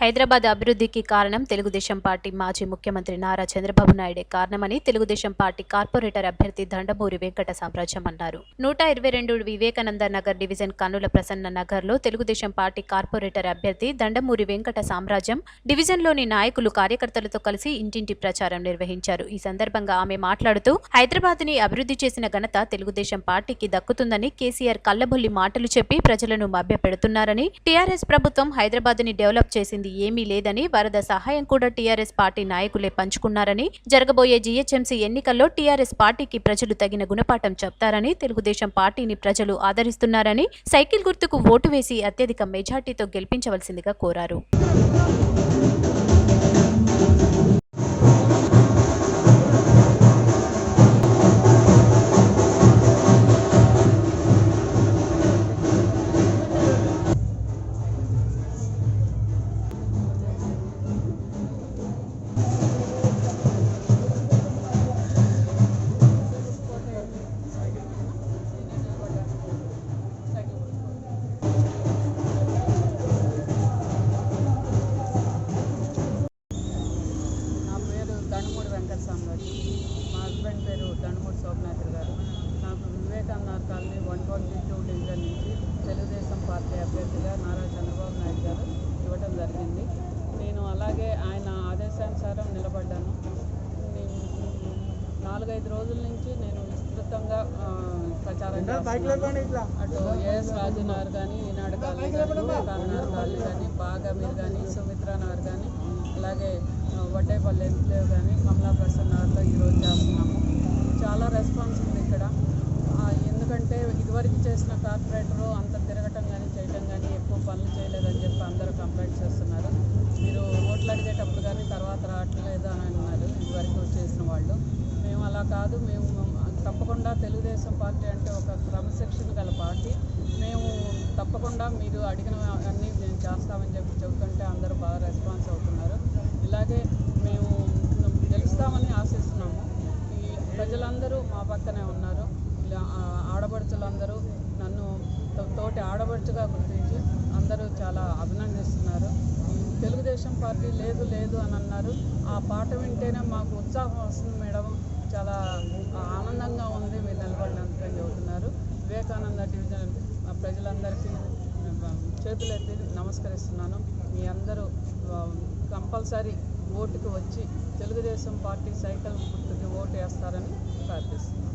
హైదరాబాద్ అభివృద్ధికి కారణం తెలుగుదేశం పార్టీ మాజీ ముఖ్యమంత్రి నారా చంద్రబాబు నాయుడే కారణమని తెలుగుదేశం పార్టీ కార్పొరేటర్ అభ్యర్థి దండమూరి వెంకట సామ్రాజ్యం అన్నారు. నూట ఇరవై రెండు వివేకానంద నగర్ డివిజన్ కన్నుల ప్రసన్న నగర్లో తెలుగుదేశం పార్టీ కార్పొరేటర్ అభ్యర్థి దండమూరి వెంకట సామ్రాజ్యం డివిజన్లోని నాయకులు కార్యకర్తలతో కలిసి ఇంటింటి ప్రచారం నిర్వహించారు. ఈ సందర్భంగా ఆమె మాట్లాడుతూ హైదరాబాద్ని అభివృద్ధి చేసిన ఘనత తెలుగుదేశం పార్టీకి దక్కుతుందని కేసీఆర్ కల్లబొల్లి మాటలు చెప్పి ప్రజలను మభ్యపెడుతున్నారని టీఆర్ఎస్ ప్రభుత్వం హైదరాబాద్ని డెవలప్ చేసింది ఏమీ లేదని వరద సహాయం కూడా టీఆర్ఎస్ పార్టీ నాయకులే పంచుకున్నారని జరగబోయే జీహెచ్ఎంసీ ఎన్నికల్లో టీఆర్ఎస్ పార్టీకి ప్రజలు తగిన గుణపాఠం చెప్తారని తెలుగుదేశం పార్టీని ప్రజలు ఆదరిస్తున్నారని సైకిల్ గుర్తుకు ఓటు వేసి అత్యధిక మెజార్టీతో గెలిపించవలసిందిగా కోరారు. వెంకట సామ్రాజ్యం మా హస్బెండ్ పేరు దండమూడి శోభనాథర్ గారు. నాకు Vivekananda colony one forty two division నుంచి తెలుగుదేశం పార్టీ అభ్యర్థిగా నారా చంద్రబాబు నాయుడు గారు ఇవ్వటం జరిగింది. నేను అలాగే ఆయన ఆదేశానుసారం నిలబడ్డాను. నాలుగైదు రోజుల నుంచి నేను విస్తృతంగా ఆ, ప్రచారం చేస్తున్నాను అటు ఏఎస్ రాజునగర్ కానీ ఈనాడు కాలనీ కానీ కానీ బాగమీర్ కానీ సుమిత్రా కానీ అలాగే వడ్డేపల్లి ఎన్క్లేవ్ కానీ కమలా ప్రసన్న నగర్లో ఈరోజు చేస్తున్నాము. చాలా రెస్పాన్స్ ఉంది ఇక్కడ. ఎందుకంటే ఇదివరకు చేసిన కార్పొరేటరు అంత తిరగటం కానీ చేయటం కానీ ఎక్కువ పనులు చేయలేదని చెప్పి అందరూ కంప్లైంట్ చేస్తున్నారు. మీరు ఓట్లు అడిగేటప్పుడు కానీ తర్వాత రావట్లేదు అని అన్నారు ఇదివరకు చేసిన వాళ్ళు. మేము అలా కాదు మేము తప్పకుండా తెలుగుదేశం పార్టీ అంటే ఒక క్రమశిక్షణ గల పార్టీ. మేము తప్పకుండా మీరు అడిగిన అన్నీ మేము చేస్తామని చెప్పి చెబుతుంటే అందరూ బాగా రెస్పాన్స్ అవుతున్నారు. ఇలాగే మేము గెలుస్తామని ఆశిస్తున్నాము. ఈ ప్రజలందరూ మా పక్కనే ఉన్నారు. ఇలా ఆడపడుచులందరూ నన్ను తోటి ఆడపడుచుగా గుర్తించి అందరూ చాలా అభినందిస్తున్నారు. తెలుగుదేశం పార్టీ లేదు లేదు అని అన్నారు. ఆ పాట వింటేనే మాకు ఉత్సాహం వస్తుంది మేడం. చాలా ఆనందంగా ఉంది మీరు నిలబడినందుకని చెబుతున్నారు. వివేకానంద డివిజన్ ప్రజలందరికీ చేతులెత్తి నమస్కరిస్తున్నాను. మీ అందరూ కంపల్సరీ ఓటుకు వచ్చి తెలుగుదేశం పార్టీ సైకిల్ గుర్తుకి ఓటు వేస్తారని ప్రార్థిస్తున్నాను.